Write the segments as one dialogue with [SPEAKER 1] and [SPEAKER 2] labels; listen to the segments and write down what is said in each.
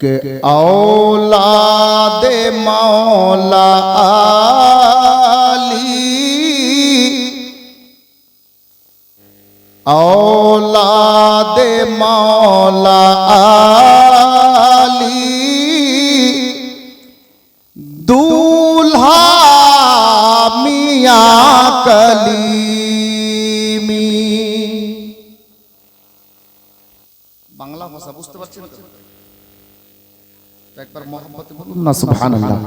[SPEAKER 1] के औलाद मौला आली औलाद मौला आली दूल्हा मियाँ कली পারছেন তো একবার মোহাম্মদ বলুন না সুবহানাল্লাহ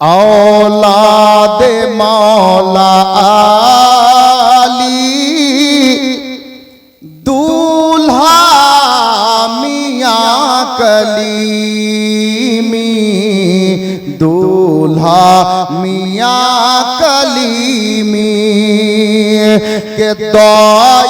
[SPEAKER 1] اولاد مولا علی دولہا میاں کلیمی دولہا میاں کلیمی کہ دو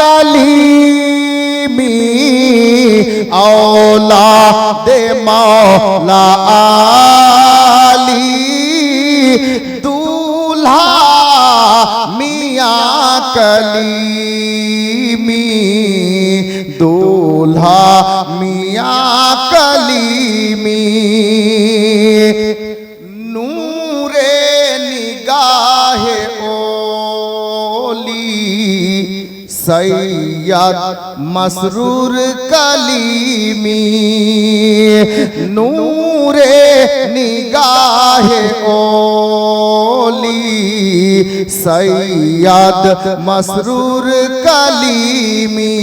[SPEAKER 1] কলিমি আওলা দে মাওলা আলী দুলহা মিয়া কলিমি সৈয়দ মসরুর কলিমি নূরে নিগাহে ওলি সৈয়দ মসরুর কলিমি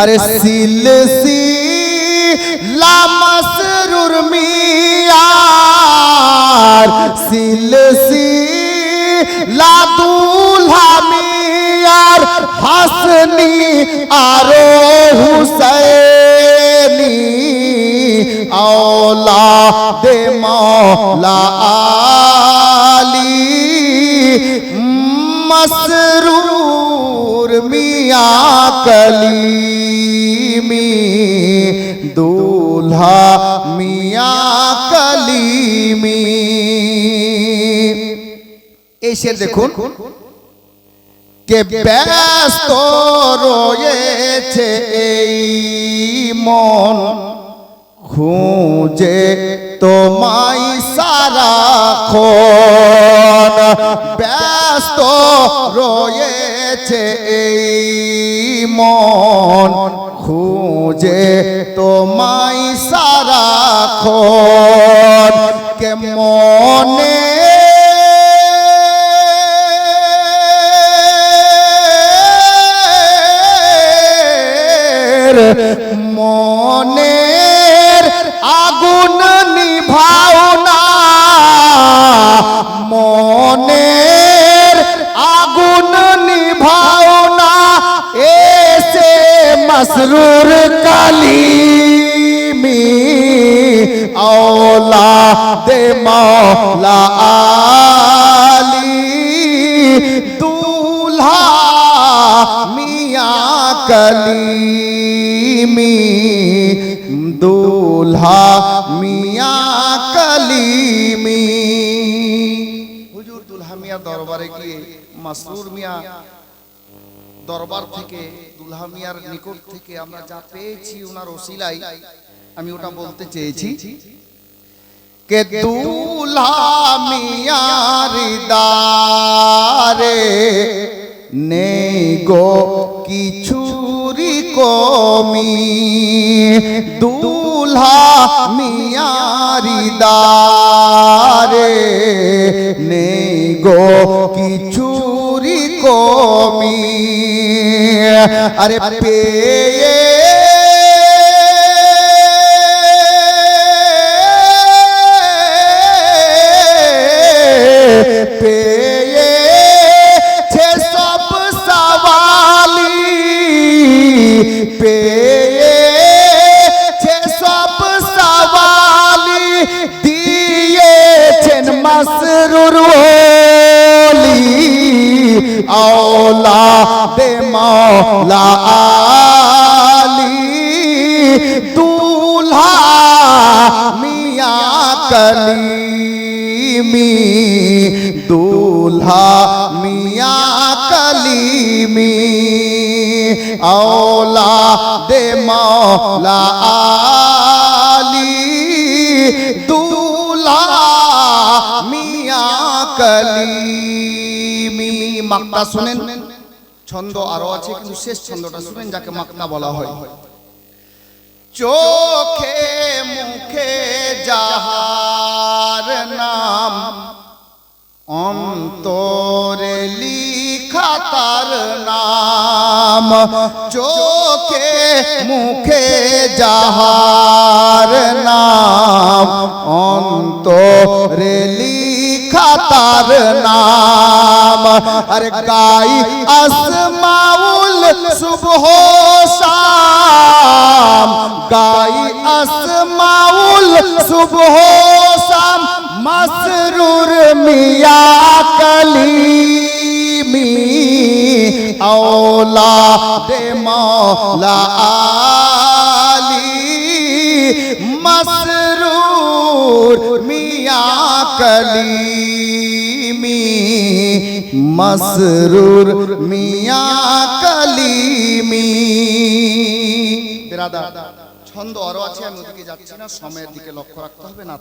[SPEAKER 1] আরে সিলসি লা মসরুর মিয়ার সিলসি লা দুলহা হাসনি আরও হুসেনি। আওলা দে মৌলা আলী মসরুর মিয়া কলিমি দুলহা মিয়া কলিমি। এই শের দেখুন কে ব্যস্ত রয়েছে এই মন খুঁজে তোমায় সারা খন ব্যস্ত রয়েছে এই মন খুঁজে তোমায় মনের আগুন নিভাও না মনের আগুন নিভাও না এসে মসরুর কালিমি औला दे मौला आली दूल्हा मियाँ कलीमी দুলহা মিয়া কলিমি। হুজুর দুলহা মিয়া দরবারে গিয়ে মাসরুর মিয়া দরবার থেকে, দুলহা মিয়ার নিকট থেকে আমরা যা পেয়েছি ওনার ওসিলাই আমি ওটা বলতে চেয়েছি কে দুলহা মিয়া দারে নেই গো কিছু কমি দুলহা মিয়ারি দারে নেই গো কিছুরি কমি। আরে পেয়ে পেয়ে সব সওয়ালি দিয়েছেন মাসরুর ওলি আওলা দে মাওলা আলী দুলহা মিয়া কলিমি দুলহা মিয়া কলিমি আওলা দে মাওলা আলী, দুলা মিয়া কলিমি। মাক্তা শুনেন। ছন্দ আরও আছে, কিন্তু শেষ ছন্দটা শুনেন, যাকে মাক্তা বলা হয়। চোখে মুখে যাহার নাম, অন্তরে লিখা তার নাম। চোখ মুখে যাহার নাম অন্তরে লিখা তার নাম আর গাই আসমাউল শুভ শাম গাই আসমাউল শুভ শাম মসরুর মিয়া কলিমি মৌলা দে মৌলা আলী, মসরুর মিয়া কলিমি, মসরুর মিয়া কলিমি। দাদা ছন্দ আরও আছে, আমি ওদিকে যাচ্ছি না, সময়ের দিকে লক্ষ্য রাখতে হবে না।